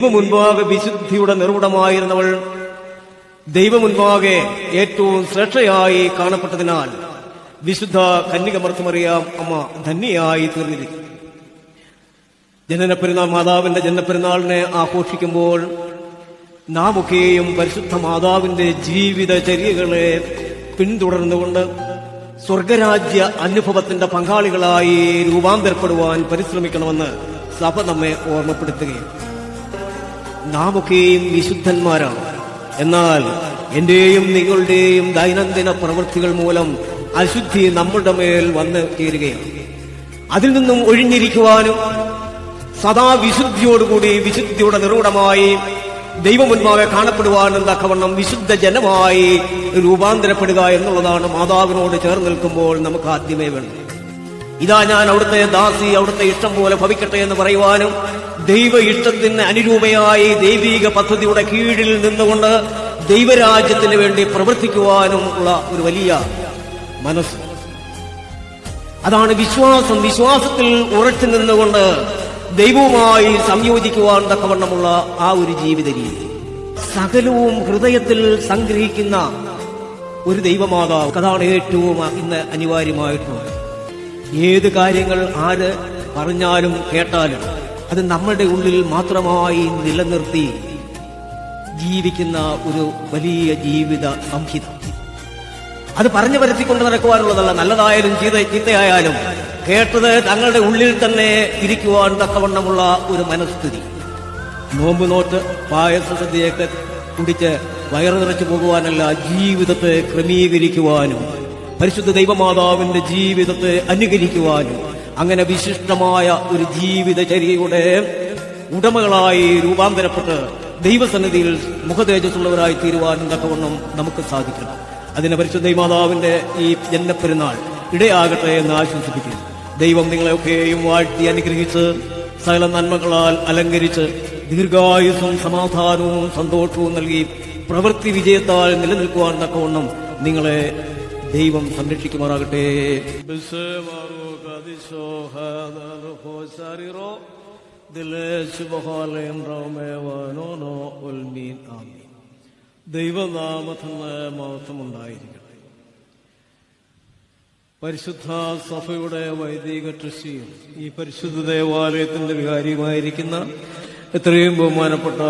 ദൈവമുൻപാകെ വിശുദ്ധിയുടെ നിർവിടമായിരുന്നവൾ ദൈവമുൻപാകെ ഏറ്റവും ശ്രേഷ്ഠയായി കാണപ്പെട്ടതിനാൽ വിശുദ്ധ കന്യകമർത്തമറിയാം അമ്മ ധന്യയായി തീർന്നിരിക്കും ജനന പെരുന്നാൾ മാതാവിന്റെ ജനനപ്പെരുന്നാളിനെ ആഘോഷിക്കുമ്പോൾ നാമൊക്കെയും പരിശുദ്ധ മാതാവിന്റെ ജീവിതചര്യകളെ പിന്തുടർന്നുകൊണ്ട് സ്വർഗരാജ്യ അനുഭവത്തിന്റെ പങ്കാളികളായി രൂപാന്തരപ്പെടുവാൻ പരിശ്രമിക്കണമെന്ന് സഭ നമ്മെ ഓർമ്മപ്പെടുത്തുകയും നാം ഒക്കെയും വിശുദ്ധന്മാരാണ്. എന്നാൽ എന്റെയും നിങ്ങളുടെയും ദൈനംദിന പ്രവൃത്തികൾ മൂലം അശുദ്ധി നമ്മളുടെ മേൽ വന്ന് തീരുകയാണ് അതിൽ നിന്നും ഒഴിഞ്ഞിരിക്കുവാനും സദാ വിശുദ്ധിയോടുകൂടി വിശുദ്ധിയുടെ നിറൂഢമായി ദൈവമുൻപാകെ കാണപ്പെടുവാനും തക്കവണ്ണം വിശുദ്ധ ജനമായി രൂപാന്തരപ്പെടുക എന്നുള്ളതാണ് മാതാവിനോട് ചേർന്ന് നിൽക്കുമ്പോൾ നമുക്ക് ആദ്യമേ വേണ്ടത്. ഇതാ ഞാൻ അവിടുത്തെ ദാസി അവിടുത്തെ ഇഷ്ടം പോലെ ഭവിക്കട്ടെ എന്ന് പറയുവാനും ദൈവ ഇഷ്ടത്തിന് അനുരൂപയായി ദൈവീക പദ്ധതിയുടെ കീഴിൽ നിന്നുകൊണ്ട് ദൈവരാജ്യത്തിന് വേണ്ടി പ്രവർത്തിക്കുവാനും ഉള്ള ഒരു വലിയ മനസ്സ്. അതാണ് വിശ്വാസം. വിശ്വാസത്തിൽ ഉറച്ചു നിന്നുകൊണ്ട് ദൈവവുമായി സംയോജിക്കുവാൻ തക്കവണ്ണമുള്ള ആ ഒരു ജീവിത രീതി. സകലവും ഹൃദയത്തിൽ സംഗ്രഹിക്കുന്ന ഒരു ദൈവമാതാവ്. അതാണ് ഏറ്റവും ഇന്ന് അനിവാര്യമായിട്ടുള്ളത്. ഏത് കാര്യങ്ങൾ ആര് പറഞ്ഞാലും കേട്ടാലും അത് നമ്മുടെ ഉള്ളിൽ മാത്രമായി നിലനിർത്തി ജീവിക്കുന്ന ഒരു വലിയ ജീവിത സംഹിത. അത് പറഞ്ഞു വരുത്തിക്കൊണ്ട് നടക്കുവാനുള്ളതല്ല നല്ലതായാലും ചീത ചീത്തയായാലും കേട്ടത് തങ്ങളുടെ ഉള്ളിൽ തന്നെ ഇരിക്കുവാൻ തക്കവണ്ണമുള്ള ഒരു മനസ്ഥിതി. നോമ്പ് നോട്ട് പായസ സദ്യയൊക്കെ കുടിച്ച് വയറു നിറച്ചു പോകുവാനല്ല ജീവിതത്തെ ക്രമീകരിക്കുവാനും പരിശുദ്ധ ദൈവമാതാവിന്റെ ജീവിതത്തെ അനുകരിക്കുവാനും അങ്ങനെ വിശിഷ്ടമായ ഒരു ജീവിതചര്യയുടെ ഉടമകളായി രൂപാന്തരപ്പെട്ട് ദൈവസന്നിധിയിൽ മുഖതേജസ്സുള്ളവരായി തീരുവാനും തക്കവണ്ണം നമുക്ക് സാധിക്കണം. അതിനെ പരിശുദ്ധ ദൈവമാതാവിന്റെ ഈ ജന്മപ്പെരുന്നാൾ ഇടയാകട്ടെ എന്ന് ആശംസിപ്പിക്കുന്നു. ദൈവം നിങ്ങളെയൊക്കെയും വാഴ്ത്തി അനുഗ്രഹിച്ച് സകല നന്മകളാൽ അലങ്കരിച്ച് ദീർഘായുസും സമാധാനവും സന്തോഷവും നൽകി പ്രവൃത്തി വിജയത്താൽ നിലനിൽക്കുവാൻ തക്കവണ്ണം നിങ്ങളെ ദൈവം സംരക്ഷിക്കുമാറാകട്ടെ. ദൈവനാമത്തിന് പരിശുദ്ധ സഭയുടെ വൈദിക ട്രസ്റ്റിയും ഈ പരിശുദ്ധ ദേവാലയത്തിന്റെ വികാരിയുമായിരിക്കുന്ന എത്രയും ബഹുമാനപ്പെട്ട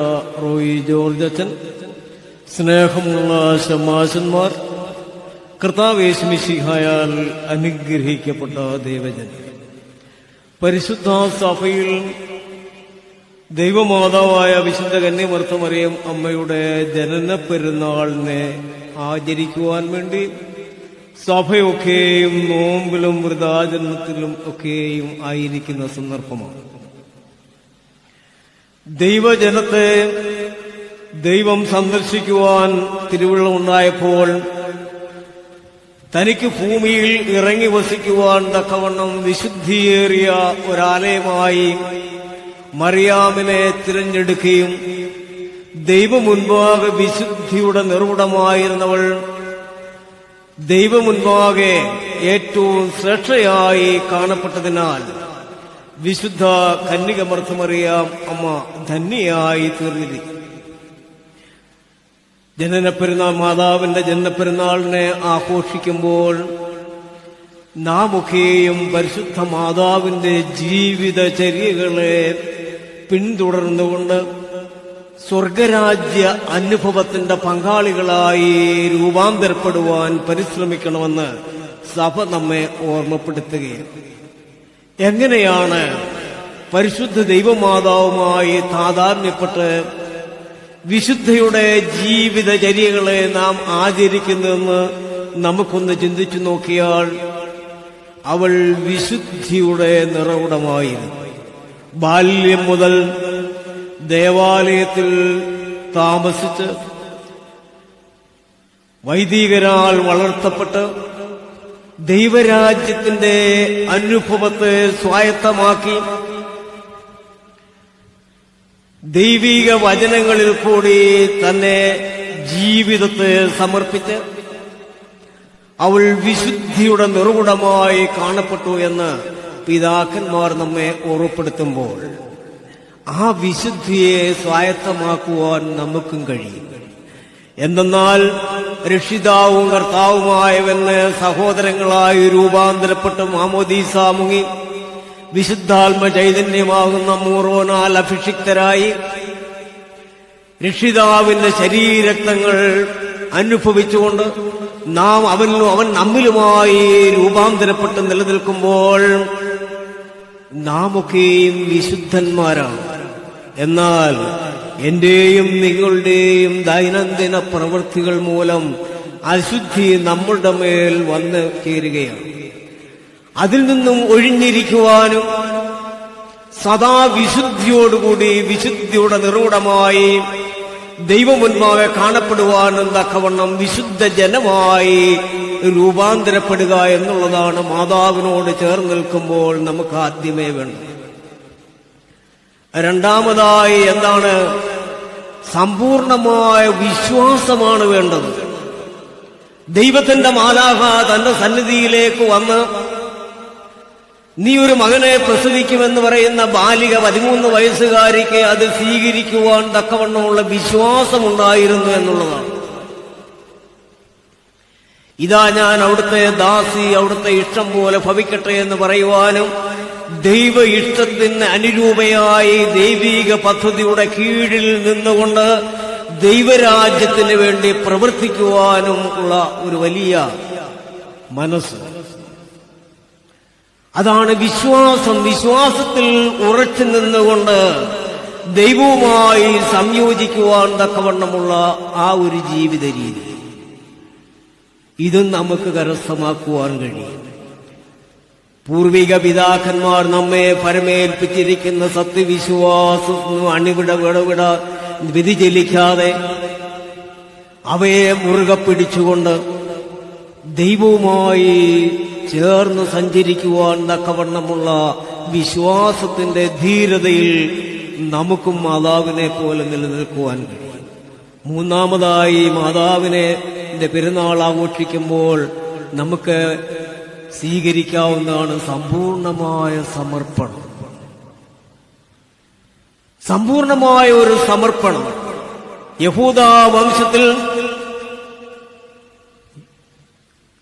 റോയി ജോർജ് അച്ഛൻ സ്നേഹമുള്ള ശമാശന്മാർ കർത്താവേശമിഷിഹായാൽ അനുഗ്രഹിക്കപ്പെട്ട ദേവജനം. പരിശുദ്ധ സഭയിൽ ദൈവമാതാവായ വിശുദ്ധ കന്യമർത്തമറിയം അമ്മയുടെ ജനന പെരുന്നാളിനെ ആചരിക്കുവാൻ വേണ്ടി സഭയൊക്കെയും നോമ്പിലും വൃതാചരണത്തിലും ഒക്കെയും ആയിരിക്കുന്ന സന്ദർഭമാണ്. ദൈവജനത്തെ ദൈവം സന്ദർശിക്കുവാൻ തിരുവള്ളം ഉണ്ടായപ്പോൾ തനിക്ക് ഭൂമിയിൽ ഇറങ്ങി വസിക്കുവാൻ തക്കവണ്ണം വിശുദ്ധിയേറിയ ഒരാലയമായി മറിയാമിനെ തിരഞ്ഞെടുക്കുകയും ദൈവമുൻപാകെ വിശുദ്ധിയുടെ നിർവിടമായിരുന്നവൾ ദൈവമുൻപാകെ ഏറ്റവും ശ്രേഷ്ഠയായി കാണപ്പെട്ടതിനാൽ വിശുദ്ധ കന്യകമർത്തമറിയാം അമ്മ ധന്യയായി തീർന്നിരിക്കും ജനന പെരുന്നാൾ മാതാവിന്റെ ജനനപ്പെരുന്നാളിനെ ആഘോഷിക്കുമ്പോൾ നാമൊക്കെയും പരിശുദ്ധ മാതാവിന്റെ ജീവിതചര്യകളെ പിന്തുടർന്നുകൊണ്ട് സ്വർഗരാജ്യ അനുഭവത്തിന്റെ പങ്കാളികളായി രൂപാന്തരപ്പെടുവാൻ പരിശ്രമിക്കണമെന്ന് സഭ നമ്മെ ഓർമ്മപ്പെടുത്തുകയാണ്. എങ്ങനെയാണ് പരിശുദ്ധ ദൈവമാതാവുമായി താതാത്മ്യപ്പെട്ട് വിശുദ്ധയുടെ ജീവിതചര്യകളെ നാം ആചരിക്കുന്നതെന്ന് നമുക്കൊന്ന് ചിന്തിച്ചു നോക്കിയാൽ അവൾ വിശുദ്ധിയുടെ നിറവിടമായിരുന്നു. ബാല്യം മുതൽ ദേവാലയത്തിൽ താമസിച്ച് വൈദികരാൽ വളർത്തപ്പെട്ട് ദൈവരാജ്യത്തിന്റെ അനുഭവത്തെ സ്വായത്തമാക്കി ദൈവിക വചനങ്ങളിൽ കൂടി തന്നെ ജീവിതത്തെ സമർപ്പിച്ച് അവൾ വിശുദ്ധിയുടെ നിറുകുടമായി കാണപ്പെട്ടു എന്ന് പിതാക്കന്മാർ നമ്മെ ഓർമ്മപ്പെടുത്തുമ്പോൾ ആ വിശുദ്ധിയെ സ്വായത്തമാക്കുവാൻ നമുക്കും കഴിയും. എന്തെന്നാൽ രക്ഷിതാവും കർത്താവുമായവെന്ന് സഹോദരങ്ങളായി രൂപാന്തരപ്പെട്ട് മാമോദീസ മുങ്ങി വിശുദ്ധാത്മ ചൈതന്യമാകുന്ന മൂറോനാൽ അഭിഷിക്തരായി രക്ഷിതാവിന്റെ ശരീരക്തങ്ങൾ അനുഭവിച്ചുകൊണ്ട് നാം അവനിലും അവൻ നമ്മിലുമായി രൂപാന്തരപ്പെട്ട് നിലനിൽക്കുമ്പോൾ നാമൊക്കെയും വിശുദ്ധന്മാരാണ് എന്നാൽ എന്റെയും നിങ്ങളുടെയും ദൈനംദിന പ്രവൃത്തികൾ മൂലം അശുദ്ധി നമ്മളുടെ മേൽ വന്ന് ചേരുകയാണ്. അതിൽ നിന്നും ഒഴിഞ്ഞിരിക്കുവാനും സദാ വിശുദ്ധിയോടുകൂടി വിശുദ്ധിയുടെ നിറൂഢമായി ദൈവമുന്മാവെ കാണപ്പെടുവാനും തക്കവണ്ണം വിശുദ്ധ ജനമായി രൂപാന്തരപ്പെടുക എന്നുള്ളതാണ് മാതാവിനോട് ചേർന്ന് നിൽക്കുമ്പോൾ നമുക്ക് ആദ്യമേ വേണ്ടത്. രണ്ടാമതായി എന്താണ്? സമ്പൂർണമായ വിശ്വാസമാണ് വേണ്ടത്. ദൈവത്തിന്റെ മാലാഹ തന്റെ സന്നിധിയിലേക്ക് വന്ന് നീ ഒരു മകനെ പ്രസവിക്കുമെന്ന് പറയുന്ന ബാലിക പതിമൂന്ന് വയസ്സുകാരിക്ക് അത് സ്വീകരിക്കുവാൻ തക്കവണ്ണമുള്ള വിശ്വാസമുണ്ടായിരുന്നു എന്നുള്ളതാണ്. ഇതാ ഞാൻ അവിടുത്തെ ദാസി അവിടുത്തെ ഇഷ്ടം പോലെ ഭവിക്കട്ടെ എന്ന് പറയുവാനും ദൈവ ഇഷ്ടത്തിന് അനുരൂപയായി ദൈവീക പദ്ധതിയുടെ കീഴിൽ നിന്നുകൊണ്ട് ദൈവരാജ്യത്തിന് വേണ്ടി പ്രവർത്തിക്കുവാനും ഉള്ള ഒരു വലിയ മനസ്സ്. അതാണ് വിശ്വാസം. വിശ്വാസത്തിൽ ഉറച്ചു നിന്നുകൊണ്ട് ദൈവവുമായി സംയോജിക്കുവാൻ തക്കവണ്ണമുള്ള ആ ഒരു ജീവിത രീതി. ഇതും നമുക്ക് കരസ്ഥമാക്കുവാൻ കഴിയും. പൂർവിക പിതാക്കന്മാർ നമ്മെ പരമേൽപ്പിച്ചിരിക്കുന്ന സത്യവിശ്വാസം അണിവിട വിടവിട വ്യതിചലിക്കാതെ അവയെ മുറുകെ പിടിച്ചുകൊണ്ട് ദൈവവുമായി ചേർന്ന് സഞ്ചരിക്കുവാൻ തക്കവണ്ണമുള്ള വിശ്വാസത്തിന്റെ ധീരതയിൽ നമുക്കും മാതാവിനെ പോലെ നിലനിൽക്കുവാൻ കഴിയും. മൂന്നാമതായി മാതാവിനെ പെരുന്നാൾ ആഘോഷിക്കുമ്പോൾ നമുക്ക് സ്വീകരിക്കാവുന്നതാണ് സമ്പൂർണമായ സമർപ്പണം. സമ്പൂർണമായ ഒരു സമർപ്പണം യഹൂദ വംശത്തിൽ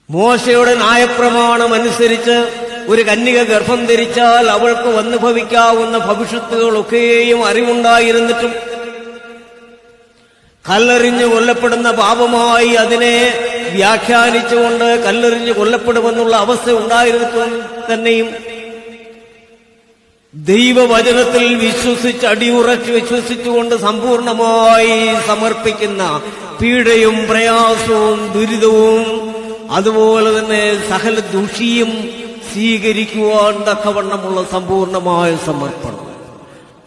മോശയുടെ ന്യായപ്രമാണം അനുസരിച്ച് ഒരു കന്യക ഗർഭം ധരിച്ചാൽ അവൾക്ക് വന്നു ഭവിക്കാവുന്ന ഭവിഷ്യത്തുകളൊക്കെയും അറിവുണ്ടായിരുന്നിട്ടും കല്ലെറിഞ്ഞു കൊല്ലപ്പെടുന്ന പാപമായി അതിനെ വ്യാഖ്യാനിച്ചുകൊണ്ട് കല്ലെറിഞ്ഞ് കൊല്ലപ്പെടുമെന്നുള്ള അവസ്ഥ ഉണ്ടായിരുന്നിട്ടും തന്നെയും ദൈവവചനത്തിൽ വിശ്വസിച്ച് അടിയുറച്ച് വിശ്വസിച്ചുകൊണ്ട് സമ്പൂർണമായി സമർപ്പിക്കുന്ന പീഡയും പ്രയാസവും ദുരിതവും അതുപോലെ തന്നെ സകല ദുഷിയും സ്വീകരിക്കുവാൻ തക്കവണ്ണമുള്ള സമ്പൂർണമായ സമർപ്പണം.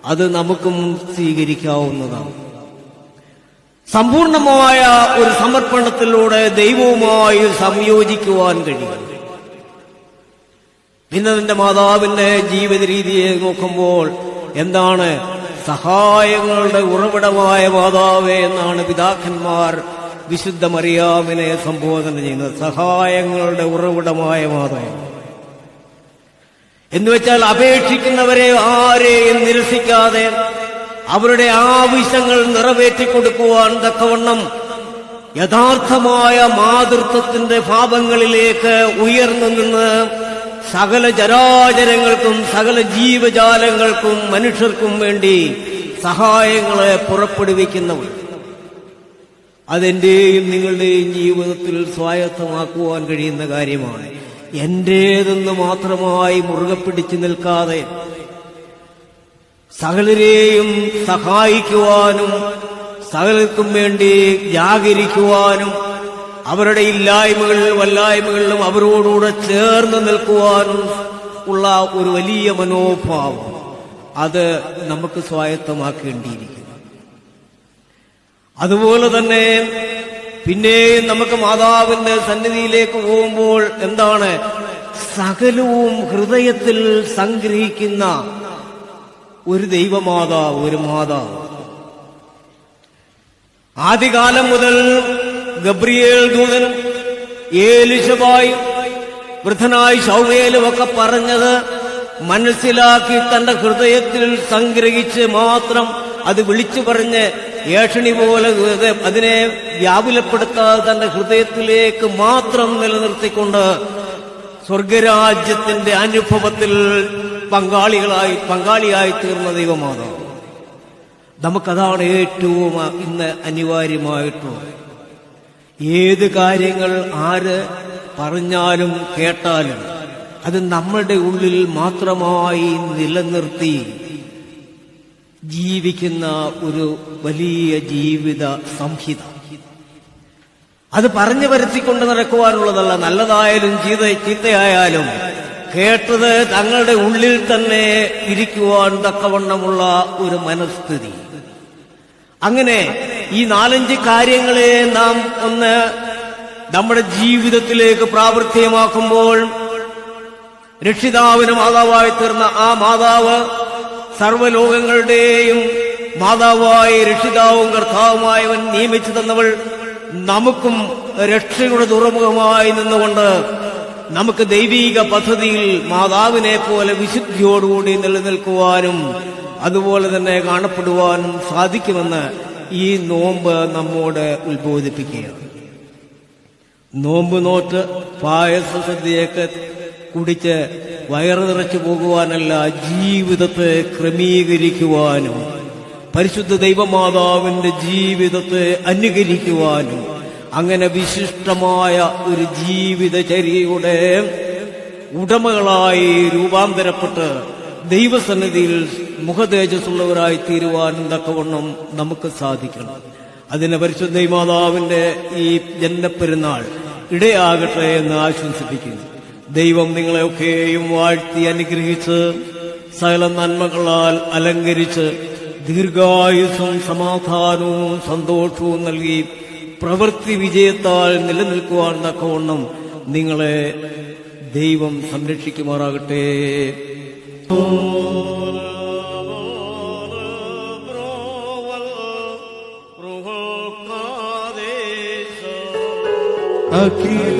അത് നമുക്കും സ്വീകരിക്കാവുന്നതാണ്. സമ്പൂർണമായ ഒരു സമർപ്പണത്തിലൂടെ ദൈവവുമായി സംയോജിക്കുവാൻ കഴിയും. പിന്നെ നിന്റെ മാതാവിന്റെ ജീവിത രീതിയെ നോക്കുമ്പോൾ എന്താണ്? സഹായങ്ങളുടെ ഉറവിടമായ മാതാവ് എന്നാണ് പിതാക്കന്മാർ വിശുദ്ധ മറിയാമിനെ സംബോധന ചെയ്യുന്നത് സഹായങ്ങളുടെ ഉറവിടമായ മാതാവ് എന്നുവെച്ചാൽ അപേക്ഷിക്കുന്നവരെ ആരെയും നിരസിക്കാതെ അവരുടെ ആവശ്യങ്ങൾ നിറവേറ്റി കൊടുക്കുവാൻ തക്കവണ്ണം യഥാർത്ഥമായ മാതൃത്വത്തിന്റെ ഭാവങ്ങളിലേക്ക് ഉയർന്നു നിന്ന് സകല ചരാചരങ്ങൾക്കും സകല ജീവജാലങ്ങൾക്കും മനുഷ്യർക്കും വേണ്ടി സഹായങ്ങളെ പുറപ്പെടുവിക്കുന്നവർ. അതെന്റെയും നിങ്ങളുടെയും ജീവിതത്തിൽ സ്വായത്തമാക്കുവാൻ കഴിയുന്ന കാര്യമാണ്. എന്റേതെന്ന് മാത്രമായി മുറുകെ പിടിച്ചു നിൽക്കാതെ സകലരെയും സഹായിക്കുവാനും സകലർക്കും വേണ്ടി ജാഗരിക്കുവാനും അവരുടെ ഇല്ലായ്മകളിലും വല്ലായ്മകളിലും അവരോടുകൂടെ ചേർന്ന് നിൽക്കുവാനും ഉള്ള ഒരു വലിയ മനോഭാവം. അത് നമുക്ക് സ്വായത്തമാക്കേണ്ടിയിരിക്കുന്നു. അതുപോലെ തന്നെ പിന്നെയും നമുക്ക് മാതാവിന്റെ സന്നിധിയിലേക്ക് പോകുമ്പോൾ എന്താണ്? സകലവും ഹൃദയത്തിൽ സംഗ്രഹിക്കുന്ന ഒരു ദൈവമാതാവ് ഒരു മാതാവ്. ആദ്യകാലം മുതൽ ഗബ്രിയേൽ ദൂതൻ ഏലിശബായും വൃദ്ധനായി ശൗവേലും ഒക്കെ പറഞ്ഞത് മനസ്സിലാക്കി തന്റെ ഹൃദയത്തിൽ സംഗ്രഹിച്ച് മാത്രം അത് വിളിച്ചു പറഞ്ഞ് ഏഷണി പോലെ അതിനെ വ്യാകുലപ്പെടുത്താതെ തന്റെ ഹൃദയത്തിലേക്ക് മാത്രം നിലനിർത്തിക്കൊണ്ട് സ്വർഗരാജ്യത്തിന്റെ അനുഭവത്തിൽ പങ്കാളികളായി പങ്കാളിയായി തീർന്ന ദൈവമാതാവ് നമുക്കതാണ് ഏറ്റവും ഇന്ന് അനിവാര്യമായിട്ടുള്ളത്. ഏത് കാര്യങ്ങൾ ആര് പറഞ്ഞാലും കേട്ടാലും അത് നമ്മുടെ ഉള്ളിൽ മാത്രമായി നിലനിർത്തി ജീവിക്കുന്ന ഒരു വലിയ ജീവിത സംഹിത. അത് പറഞ്ഞു വരുത്തിക്കൊണ്ട് നടക്കുവാനുള്ളതല്ല. നല്ലതായാലും ചീത ചീത്തയായാലും കേട്ടത് തങ്ങളുടെ ഉള്ളിൽ തന്നെ ഇരിക്കുവാൻ തക്കവണ്ണമുള്ള ഒരു മനസ്ഥിതി. അങ്ങനെ ഈ നാലഞ്ച് കാര്യങ്ങളെ നാം ഒന്ന് നമ്മുടെ ജീവിതത്തിലേക്ക് പ്രാവർത്തികമാക്കുമ്പോൾ രക്ഷിതാവിന് മാതാവായി തീർന്ന ആ മാതാവ് സർവലോകങ്ങളുടെയും മാതാവായി രക്ഷിതാവും കർത്താവുമായവൻ നിയമിച്ചു തന്നവൾ നമുക്കും രക്ഷയുടെ തുറമുഖമായി നിന്നുകൊണ്ട് നമുക്ക് ദൈവീക പദ്ധതിയിൽ മാതാവിനെ പോലെ വിശുദ്ധിയോടുകൂടി നിലനിൽക്കുവാനും അതുപോലെ തന്നെ കാണപ്പെടുവാനും സാധിക്കുമെന്ന് ഈ നോമ്പ് നമ്മോട് ഉത്ബോധിപ്പിക്കുകയാണ്. നോമ്പ് നോറ്റ് പായസ സദ്യയൊക്കെ കുടിച്ച് വയറ് നിറച്ചു പോകുവാനല്ല ജീവിതത്തെ ക്രമീകരിക്കുവാനും പരിശുദ്ധ ദൈവമാതാവിന്റെ ജീവിതത്തെ അനുകരിക്കുവാനും അങ്ങനെ വിശിഷ്ടമായ ഒരു ജീവിതചര്യയുടെ ഉടമകളായി രൂപാന്തരപ്പെട്ട് ദൈവസന്നിധിയിൽ മുഖതേജസ്സുള്ളവരായി തീരുവാനും തക്കവണ്ണം നമുക്ക് സാധിക്കണം. അതിന് പരിശുദ്ധ ദൈവമാതാവിന്റെ ഈ ജന്മപ്പെരുന്നാൾ ഇടയാകട്ടെ എന്ന് ആശംസിപ്പിക്കുന്നു. ദൈവം നിങ്ങളെയൊക്കെയും വാഴ്ത്തി അനുഗ്രഹിച്ച് സകല നന്മകളാൽ അലങ്കരിച്ച് ദീർഘായുസും സമാധാനവും സന്തോഷവും നൽകി പ്രവൃത്തി വിജയത്താൽ നിലനിൽക്കുവാൻ തക്കവണ്ണം നിങ്ങളെ ദൈവം സംരക്ഷിക്കുമാറാകട്ടെ. അഖില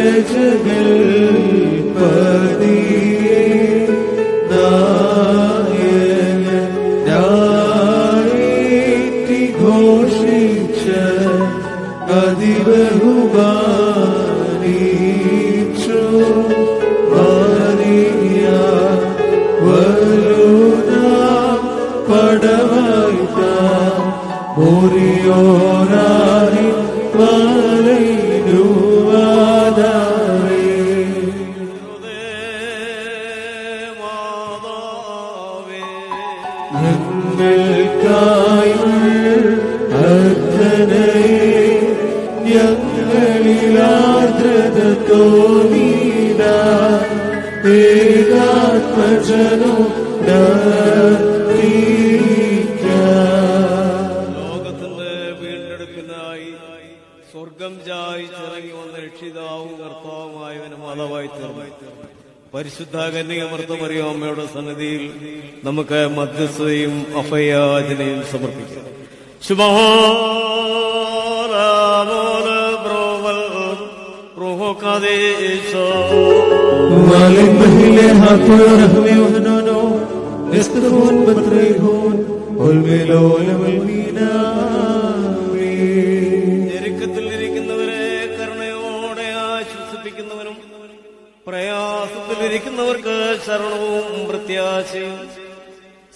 പിതാവും കർത്താവുമായവനും മാതാവായി തീർന്നു. പരിശുദ്ധ കന്യകമർത്തമറിയോ അമ്മയുടെ സന്നിധിയിൽ നമുക്ക് മധ്യസ്ഥതയും അഭയാചനയും സമർപ്പിക്കാം. ശുഭോരാമോല ബ്രോവൽ പ്രയാസത്തിലിരിക്കുന്നവർക്ക് ശരണവും പ്രത്യാശയും.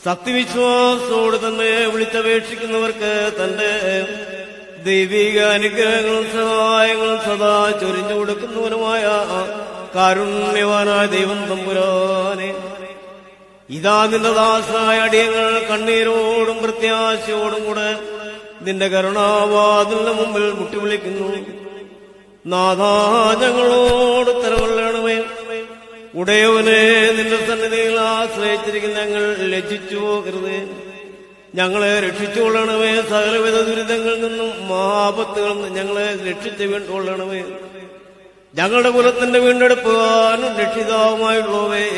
സത്യവിശ്വാസത്തോട് തന്നെ വിളിച്ചപേക്ഷിക്കുന്നവർക്ക് തന്റെ ദൈവിക അനുഗ്രഹങ്ങളും സഹായങ്ങളും സദാ ചൊരിഞ്ഞു കൊടുക്കുന്നവനുമായ കാരുണ്യവാനായ ദൈവം തമ്പുരാനെ. ഇതാ നിന്റെ ദാസായ അടിയങ്ങൾ കണ്ണീരോടും പ്രത്യാശയോടും കൂടെ നിന്റെ കരുണാവാതിലിന് മുമ്പിൽ മുട്ടിവിളിക്കുന്നു നാഥാ ഞങ്ങളോട് തരവള്ളണമേ ഉടയവനെ നിന്റെ സന്നിധിയിൽ ആശ്രയിച്ചിരിക്കുന്ന ഞങ്ങൾ ലജ്ജിച്ചു പോകരുത്. ഞങ്ങളെ രക്ഷിച്ചുകൊള്ളണമേ. സകലവിധ ദുരിതങ്ങളിൽ നിന്നും മഹാപത്തുകളിൽ നിന്നും ഞങ്ങളെ രക്ഷിച്ചു വീണ്ടുകൊള്ളണമേ. ഞങ്ങളുടെ കുലത്തിന്റെ വീണ്ടെടുപ്പുവാനും രക്ഷിതാവുമായുള്ളവേ.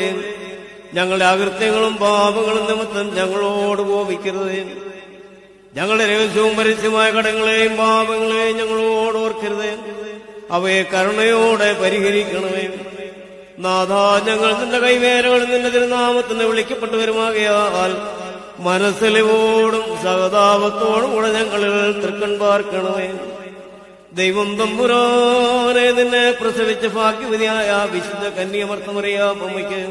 ഞങ്ങളുടെ അകൃത്യങ്ങളും പാപങ്ങളും നിമിത്തം ഞങ്ങളോട് കോപിക്കരുത്. ഞങ്ങളുടെ രഹസ്യവും പരസ്യമായ കടങ്ങളെയും പാപങ്ങളെയും ഞങ്ങളോട് ഓർക്കരുത്. അവയെ കരുണയോടെ പരിഹരിക്കണമേ. നാഥാ ഞങ്ങൾ നിന്റെ കൈവേരകൾ നിന്റെ തിരുനാമത്തിന് വിളിക്കപ്പെട്ടു വരുമാകയാൽ മനസ്സിലോടും സഹതാപത്തോടും കൂടെ ഞങ്ങളിൽ തൃക്കൺ പാർക്കണമേ ദൈവം തമ്പുരാനെ നിന്നെ പ്രസവിച്ച ഭാഗ്യവതിയായ വിശുദ്ധ കന്യമർത്തമറിയാമ്മയ്ക്ക്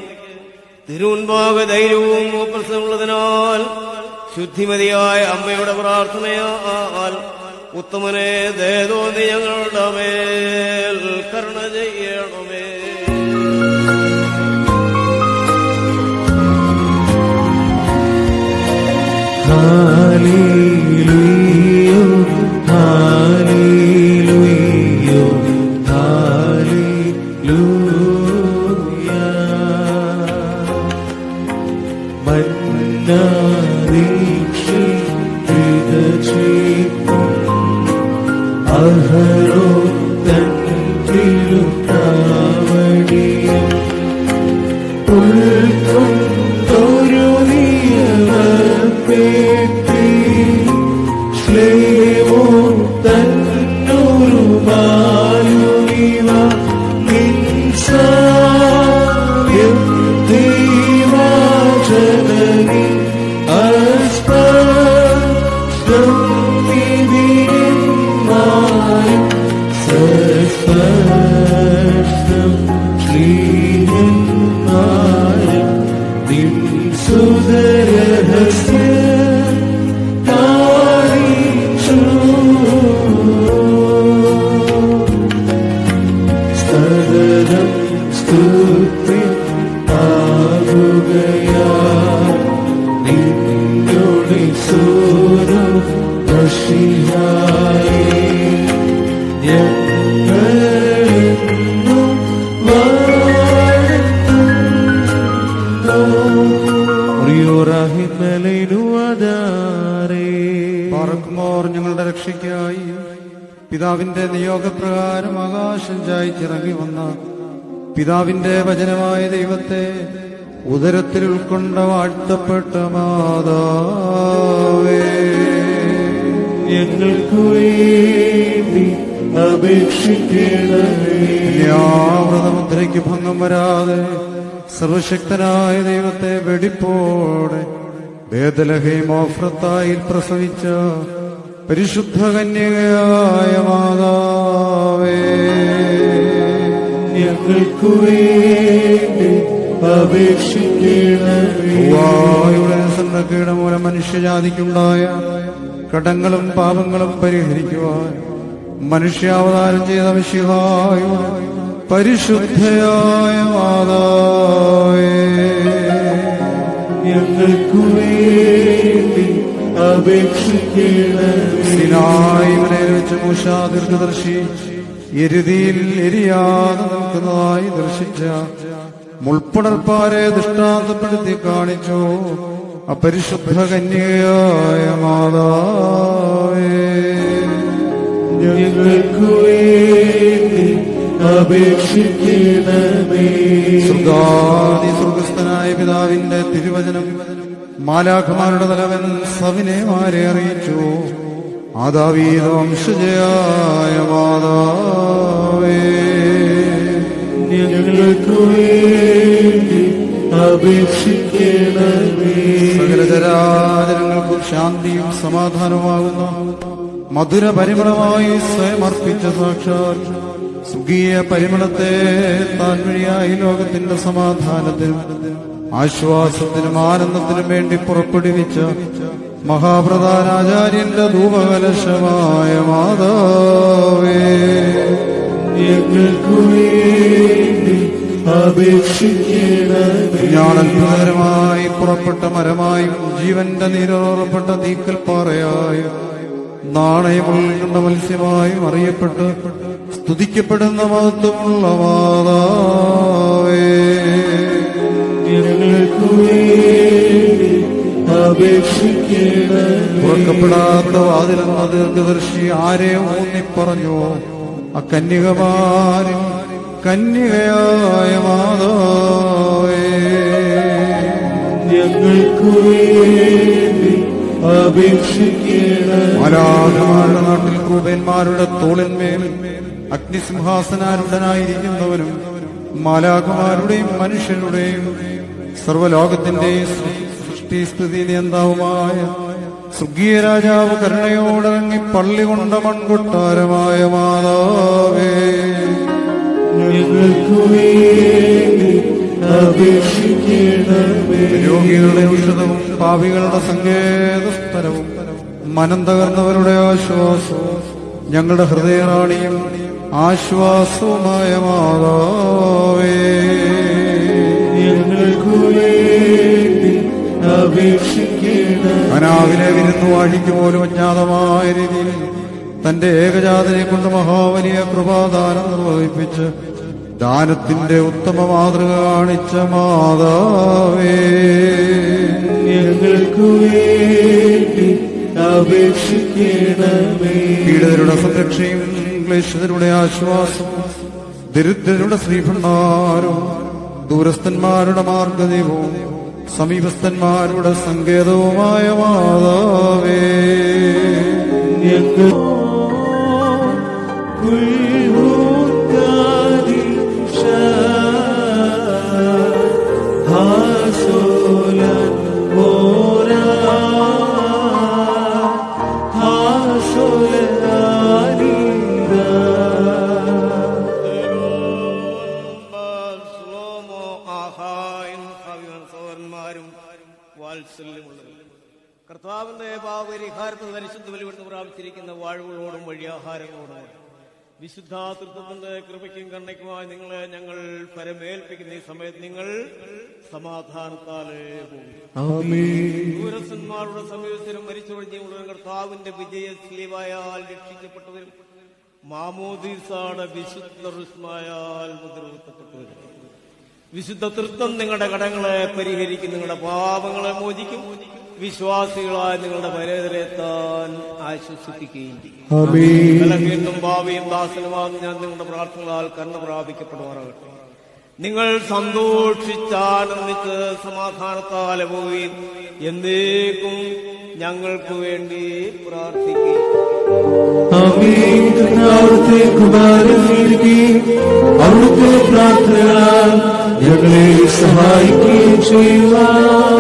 തിരുമുൻപാക ധൈര്യവും പ്രസവമുള്ളതിനാൽ ശുദ്ധിമതിയായ അമ്മയുടെ പ്രാർത്ഥനയാൽ ഉത്തമനെ ദേതോന്നി ഞങ്ങളുടെ മേൽ കരുണ ചെയ്യണമേ. Música പിതാവിന്റെ നിയോഗപ്രകാരം ആകാശം ചായ്ച്ചിറങ്ങി വന്ന പിതാവിന്റെ വചനമായ ദൈവത്തെ ഉദരത്തിൽ ഉൾക്കൊണ്ട വാഴ്ത്തപ്പെട്ട മാതാവേ. ഞങ്ങൾക്ക് വേണ്ടി ഭംഗം വരാതെ സർവശക്തനായ ദൈവത്തെ വെടിപ്പോടെ വേദലഹേമോഫ്രത്തായിൽ പ്രസവിച്ച പരിശുദ്ധ കന്യകയായ മാതാവേ ഞങ്ങൾക്ക് വേണ്ടി അപേക്ഷിക്കണമേ. വായുടെ സന്നദ്ധയുടെ മൂലം മനുഷ്യജാതിക്കുണ്ടായ കടങ്ങളും പാപങ്ങളും പരിഹരിക്കുവാൻ മനുഷ്യാവതാരം ചെയ്ത വിശിഹായ പരിശുദ്ധയായ മാതാവേ ഞങ്ങൾക്കു വേണ്ടി അപേക്ഷിക്കണമേ വെച്ച് മൂഷ ദീർഘദർശി എരുതിയിൽ എരിയാതെ നിൽക്കുന്നതായി ദർശിച്ച മുൾപ്പടർപ്പാരെ ദൃഷ്ടാന്തപ്പെടുത്തി കാണിച്ചു. അപരിശുദ്ധ കന്യകയായ മാതാവേ. ഞങ്ങൾക്ക് വേണ്ടി അപേക്ഷിക്കണമേ. സുർഗസ്ഥനായ പിതാവിന്റെ തിരുവചനം മാലാഖമാരുടെ തലവൻ സവിനേമാരെ അറിയിച്ചു? ആദാവീത വംശജയായ മാതാവേ. ഞങ്ങൾക്ക് വേണ്ടി അപേക്ഷിക്കണമേ. സകലചരാചരങ്ങൾക്കും ശാന്തിയും സമാധാനവുമാകുന്ന മധുര പരിമളമായി സ്വയം അർപ്പിച്ച സാക്ഷാൽ സുഖീയ പരിമളത്തെ താൻ വഴിയായി ലോകത്തിന്റെ സമാധാനത്തിനും ആശ്വാസത്തിനും ആനന്ദത്തിനും വേണ്ടി പുറപ്പെടുവിച്ച മഹാപ്രധാനാചാര്യന്റെ ധൂപകലശമായ മാതാവേ. പുറപ്പെട്ട മരമായും ജീവന്റെ നീരോറപ്പെട്ട തീക്കൽപ്പാറയായും നാണയമുള്ള മത്സ്യമായും അറിയപ്പെട്ട് സ്തുതിക്കപ്പെടുന്ന മഹത്വമുള്ള മാതാവേ. തുറക്കപ്പെടാത്ത വാതിലെന്ന ദീർഘദർശി ആരെ ഊന്നിപ്പറഞ്ഞു അക്കന്യകമാരും കന്യകയായ മാതാവേ. ഞങ്ങൾക്ക് വേണ്ടി നാട്ടിൽ കൂപന്മാരുടെ തോളിന്മേൽ അഗ്നിസിംഹാസനാരുടനായിരിക്കുന്നവനും മാലാകുമാരുടെയും മനുഷ്യരുടെയും സർവലോകത്തിന്റെയും സൃഷ്ടി സ്ഥിതി നിയന്താവുമായ സ്വർഗീയ രാജാവ് കരുണയോടിറങ്ങി പള്ളി കൊണ്ട മൺകൊട്ടാരമായ മാതാവേ. രോഗികളുടെ ഔഷധവും പാപികളുടെ സങ്കേതസ്ഥലവും മനം തകർന്നവരുടെ ആശ്വാസവും ഞങ്ങളുടെ ഹൃദയറാണിയും ആശ്വാസവുമായ മാതാവേ. വിരുന്നു വാഴിക്ക് പോലും അജ്ഞാതമായ രീതിയിൽ തന്റെ ഏകജാതനെ കൊണ്ട് മഹാവലിയ കൃപാദാനം നിർവഹിപ്പിച്ച് ദാനത്തിന്റെ ഉത്തമ മാതൃക കാണിച്ച മാതാവേ. ഞങ്ങൾക്കു വേണ്ടി അപേക്ഷിക്കണമേ. പീഡിതരുടെ സംരക്ഷയും ക്ലേശിതരുടെ ആശ്വാസവും ദരിദ്രരുടെ ശ്രീഭണ്ഡാരവും ദൂരസ്ഥന്മാരുടെ മാർഗദീപവും സമീപസ്ഥന്മാരുടെ സങ്കേതവുമായ മാതാവേ ഞങ്ങൾ വിശുദ്ധ തൃത്വത്തിന്റെ കൃപയ്ക്കും കണ്ണയ്ക്കുമായി നിങ്ങളെ ഞങ്ങൾ പരമേൽപ്പിക്കുന്ന ഈ സമയത്ത് നിങ്ങൾ സമാധാനത്താലേ ദൂരസന്മാരുടെ സമീപത്തിലും മരിച്ചൊഴിഞ്ഞ കർത്താവിന്റെ വിജയ സ്ലീവായാൽ രക്ഷിക്കപ്പെട്ടവരും മാമോദീസാണ് വിശുദ്ധ റുസ്മായാൽ മുദ്രകുത്തപ്പെട്ടവരും. വിശുദ്ധ തൃത്വം നിങ്ങളുടെ കടങ്ങളെ പരിഹരിക്കും നിങ്ങളുടെ പാപങ്ങളെ മോചിക്കും. വിശ്വാസികളായ നിങ്ങളുടെ പരേതരെത്താൻ ആശ്വസിപ്പിക്കുകയും ചെയ്യും. ഭാവിയും ദാസനുമാകും ഞാൻ നിങ്ങളുടെ പ്രാർത്ഥനകളാൽ കണ്ണു പ്രാപിക്കപ്പെടുവാറാകട്ടെ നിങ്ങൾ സന്തോഷിച്ചാനന്ദിച്ച് സമാധാനത്താലെ പോയി എന്നേക്കും ഞങ്ങൾക്ക് വേണ്ടി പ്രാർത്ഥിക്കും അവിടുത്തെ അവിടുത്തെ ഞങ്ങളെ സഹായിക്കുകയും ചെയ്യുവാൻ